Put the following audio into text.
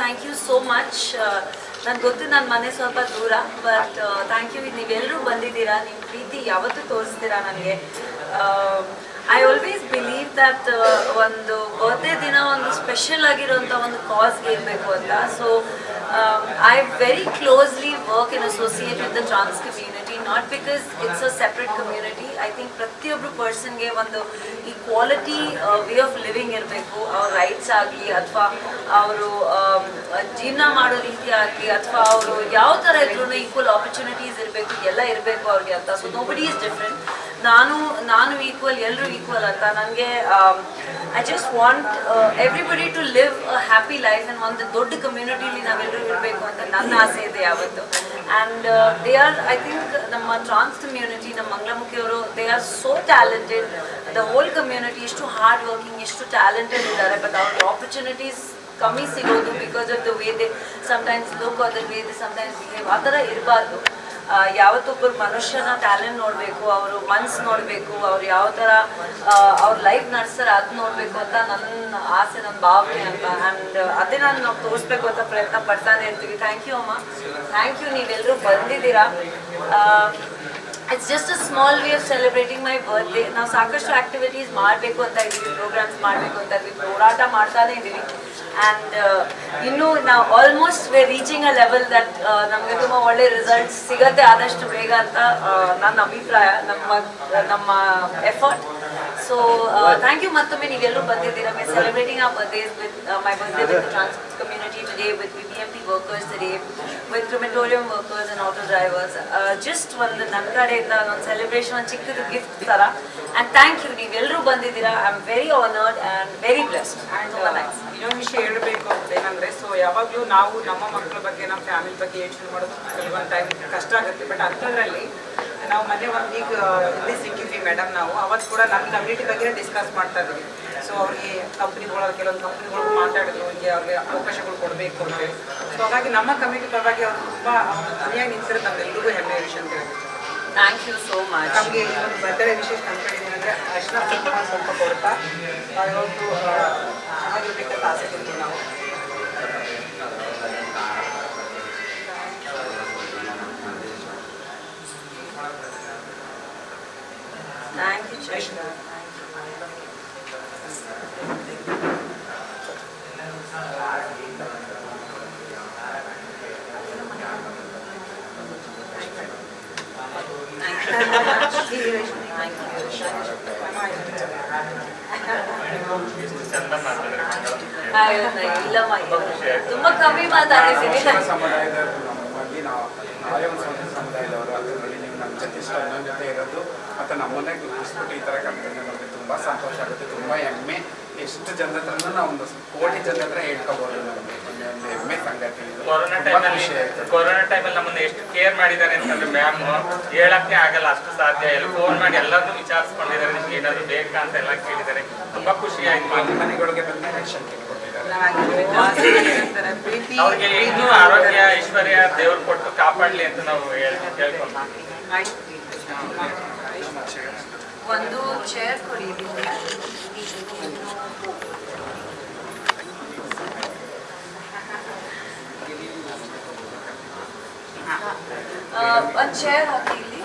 Thank you so much ನನ್ಗೆ ಗೊತ್ತು ನನ್ನ ಮನೆ ಸ್ವಲ್ಪ ದೂರ ಬಟ್ ಥ್ಯಾಂಕ್ ಯು ನೀವೆಲ್ಲರೂ ಬಂದಿದ್ದೀರಾ? ನಿಮ್ಮ ಪ್ರೀತಿ ಯಾವತ್ತೂ ತೋರಿಸ್ತೀರಾ ನನಗೆ? ಐ ಆಲ್ವೇಸ್ ಬಿಲೀವ್ ದಟ್ ಒಂದು ಬರ್ತ್ಡೇ ದಿನ ಒಂದು ಸ್ಪೆಷಲ್ ಆಗಿರೋಂಥ ಒಂದು ಕಾಸ್ಗೆ ಇರಬೇಕು ಅಂತ. So I very closely work in associate with the trans not because it's a separate community I think ಪ್ರತಿಯೊಬ್ಬರು ಪರ್ಸನ್ಗೆ ಒಂದು ಈ ಕ್ವಾಲಿಟಿ ವೇ ಆಫ್ ಲಿವಿಂಗ್ ಇರಬೇಕು. ಅವ್ರ ರೈಟ್ಸ್ ಆಗಲಿ ಅಥವಾ ಅವರು ಜೀವನ ಮಾಡೋ ರೀತಿ ಆಗಲಿ ಅಥವಾ ಅವರು ಯಾವ ಥರ ಇದ್ರೂ ಈಕ್ವಲ್ ಆಪರ್ಚುನಿಟೀಸ್ ಇರಬೇಕು, ಎಲ್ಲ ಇರಬೇಕು ಅವ್ರಿಗೆ ಅಂತ. ಸೊ ನೋಬಡಿ ಈಸ್ ಡಿಫ್ರೆಂಟ್ ನಾನು ನಾನು ಈಕ್ವಲ್ ಎಲ್ಲರೂ ಈಕ್ವಲ್ ಅಂತ ನನಗೆ I just want everybody to live a happy life and ಒಂದು ದೊಡ್ಡ ಕಮ್ಯುನಿಟಿಲಿ ನಾವೆಲ್ಲರೂ ಇರಬೇಕು ಅಂತ ನನ್ನ ಆಸೆ ಇದೆ ಯಾವತ್ತು. And they are I think ನಮ್ಮ ಟ್ರಾನ್ಸ್ ಕಮ್ಯುನಿಟಿ ನಮ್ಮ ಮಂಗಳಮುಖಿಯವರು they are so talented the whole community ಎಷ್ಟು ಹಾರ್ಡ್ ವರ್ಕಿಂಗ್ ಎಷ್ಟು ಟ್ಯಾಲೆಂಟೆಡ್ ಇದ್ದಾರೆ. ಬಟ್ ಅವ್ರ ಆಪರ್ಚುನಿಟೀಸ್ ಕಮ್ಮಿ ಸಿಗೋದು because of the way they sometimes look are the way they sometimes behave ಆ ಥರ ಇರಬಾರ್ದು. ಯಾವತ್ತೊಬ್ಬರು ಮನುಷ್ಯನ ಟ್ಯಾಲೆಂಟ್ ನೋಡಬೇಕು, ಅವರು ಮನ್ಸ್ ನೋಡಬೇಕು, ಅವ್ರು ಯಾವ ಥರ ಅವ್ರ ಲೈಫ್ ನಡೆಸ್ತಾರೆ ಅದು ನೋಡಬೇಕು ಅಂತ ನನ್ನ ಆಸೆ ನನ್ನ ಭಾವನೆ ಅಂತ. ಆ್ಯಂಡ್ ಅದೇ ನಾನು ನಾವು ತೋರಿಸ್ಬೇಕು ಅಂತ ಪ್ರಯತ್ನ ಪಡ್ತಾನೆ ಇರ್ತೀವಿ. ಥ್ಯಾಂಕ್ ಯು ಅಮ್ಮ. ಥ್ಯಾಂಕ್ ಯು ನೀವೆಲ್ಲರೂ ಬಂದಿದ್ದೀರಾ. It's just a small way of celebrating my birthday ನಾವು ಸಾಕಷ್ಟು ಆಕ್ಟಿವಿಟೀಸ್ ಮಾಡಬೇಕು ಅಂತ ಇದ್ದೀವಿ ಪ್ರೋಗ್ರಾಮ್ಸ್ ಮಾಡಬೇಕು ಅಂತ ಇದ್ದೀವಿ ಹೋರಾಟ ಮಾಡ್ತಾನೆ ಇದ್ದೀವಿ. ಆ್ಯಂಡ್ ಇನ್ನೂ ನಾವು almost way reaching a level that ನಮಗೆ ತುಂಬ ಒಳ್ಳೆ ರಿಸಲ್ಟ್ಸ್ ಸಿಗತ್ತೆ ಆದಷ್ಟು ಬೇಗ ಅಂತ ನನ್ನ ಅಭಿಪ್ರಾಯ, ನಮ್ಮ ನಮ್ಮ ಎಫರ್ಟ್ ಸೊ ಥ್ಯಾಂಕ್ ಯು ಮತ್ತೊಮ್ಮೆ ನೀವೆಲ್ಲರೂ ಬಂದಿದ್ದೀರಾ my celebrating a birthdays with my birthday with trans community today with B B M P workers today with crematorium workers and auto drivers just ಒಂದು ನನ್ನ ಕಡೆಯಿಂದ ಒಂದು ಸೆಲೆಬ್ರೇಷನ್ ಒಂದು ಚಿಕ್ಕದು ಗಿಫ್ಟ್ ಥರ ಆ್ಯಂಡ್ ಥ್ಯಾಂಕ್ ಯು ನೀವೆಲ್ಲರೂ ಬಂದಿದ್ದೀರಾ I am very honoured and very blessed and ಇನ್ನೊಂದು ವಿಷಯ ಹೇಳಬೇಕು ಅಂತ ಏನಂದ್ರೆ ಸೊ ಯಾವಾಗಲೂ ನಾವು ನಮ್ಮ ಮಕ್ಕಳ ಬಗ್ಗೆ ನಮ್ಮ ಫ್ಯಾಮಿಲಿ ಬಗ್ಗೆ ಯೋಚನೆ ಮಾಡೋದು ಕೆಲವೊಂದು ಟೈಮ್ ಕಷ್ಟ ಆಗುತ್ತೆ. ಬಟ್ ಅಂಥದ್ರಲ್ಲಿ ನಾವು ಮೊನ್ನೆ ಒಂದು ಈಗ ಇಲ್ಲಿ ಸಿಕ್ಕಿದ್ವಿ ಮೇಡಮ್ ನಾವು. ಅವತ್ತು ಕೂಡ ನಮ್ಮ ಕಮ್ಯುನಿಟಿ ಬಗ್ಗೆ ಡಿಸ್ಕಸ್ ಮಾಡ್ತಾ ಇದ್ವಿ ಸೊ ಅವ್ರಿಗೆ ಕಂಪ್ನಿಗಳು ಕೆಲವೊಂದು ಕಂಪ್ನಿಗಳು ಮಾತಾಡಿದ್ರು. ಹಿಂಗೆ ಅವ್ರಿಗೆ ಅವಕಾಶಗಳು ಕೊಡಬೇಕು ಅಂತ ಸೊ ಹಾಗಾಗಿ ನಮ್ಮ ಕಮ್ಯುನಿಟಿ ಪರವಾಗಿ ಅವ್ರು ತುಂಬ ಮನೆಯಾಗಿ ನಿಂತಿರೋ ನಮ್ಮೆಲ್ಲರಿಗೂ ಹೆಮ್ಮೆ ವಿಷಯ ಅಂತ ಹೇಳಿ ಥ್ಯಾಂಕ್ ಯು ಸೋ ಮಚ್ ನಮಗೆ ಇನ್ನೊಂದು ಒಂದು ಬರ್ತಡೇ ವಿಶೇಷ ನಮ್ಮ ಕಡೆ ಏನಂದ್ರೆ ಅರ್ಶಿನ ಸ್ವಲ್ಪ ಕೊಡ್ತಾ ಇವತ್ತು ಥ್ಯಾಂಕ್ ಯು ಜೈ ಇಲ್ಲಮ್ಮ ತುಂಬ ಕಮ್ಮಿ ಮಾತಾಡಿದ್ದೀನಿ ಶಿವ ಸಮುದಾಯದ ಬಗ್ಗೆ ನಾವು ನಾವೇ ಒಂದು ಸ್ವಂತ ಸಮುದಾಯದವರು ಅದರಲ್ಲಿ ನೀವು ನಮ್ಮ ಜೊತೆ ಇಷ್ಟೊಂದು ಜೊತೆ ಇರೋದು. ಮತ್ತು ನಮ್ಮನ್ನೇ ಗುರುತಿಸ್ಬಿಟ್ಟು ಈ ಥರ ಕಂಪನಿ ನಮಗೆ ತುಂಬ ಸಂತೋಷ ಆಗುತ್ತೆ. ತುಂಬ ಹೆಮ್ಮೆ. ಎಷ್ಟು ಜನರ ಹತ್ರನೂ ನಾವು ಒಂದು ಕೋಟಿ ಜನರ ಹತ್ರ ಹೇಳ್ಕೊಬೋದು ನಮಗೆ ಒಂದು ಹೆಮ್ಮೆ ಸಂಗತಿ. ಕೊರೋನಾ ಟೈಮಲ್ಲಿ ಕೊರೋನಾ ಟೈಮಲ್ಲಿ ನಮ್ಮನ್ನ ಎಷ್ಟು ಕೇರ್ ಮಾಡಿದ್ದಾರೆ ಅಂತಂದ್ರೆ ಮ್ಯಾಮ್ ಹೇಳಕ್ಕೆ ಆಗಲ್ಲ ಅಷ್ಟು ಸಾಧ್ಯ. ಇಲ್ಲ ಫೋನ್ ಮಾಡಿ ಎಲ್ಲರನ್ನೂ ವಿಚಾರಿಸ್ಕೊಂಡಿದ್ದಾರೆ. ನಿಮ್ಗೆ ಏನಾದ್ರು ಬೇಕಾ ಅಂತ ಎಲ್ಲ ಕೇಳಿದ್ದಾರೆ. ತುಂಬಾ ಖುಷಿ ಆಯ್ತು. ಮನೆ ಮನೆಗಳಿಗೆ ಬಂದು ಶಕ್ತಿ ಪ್ರೀತಿ ಆರೋಗ್ಯ ಐಶ್ವರ್ಯ ದೇವ್ರು ಕೊಟ್ಟು ಕಾಪಾಡ್ಲಿ ಅಂತ ನಾವು ಒಂದು ಚೇರ್ ಕೊಡಿ. ಒಂದು ಚೇರ್ ಹಾಕಿ ಇಲ್ಲಿ.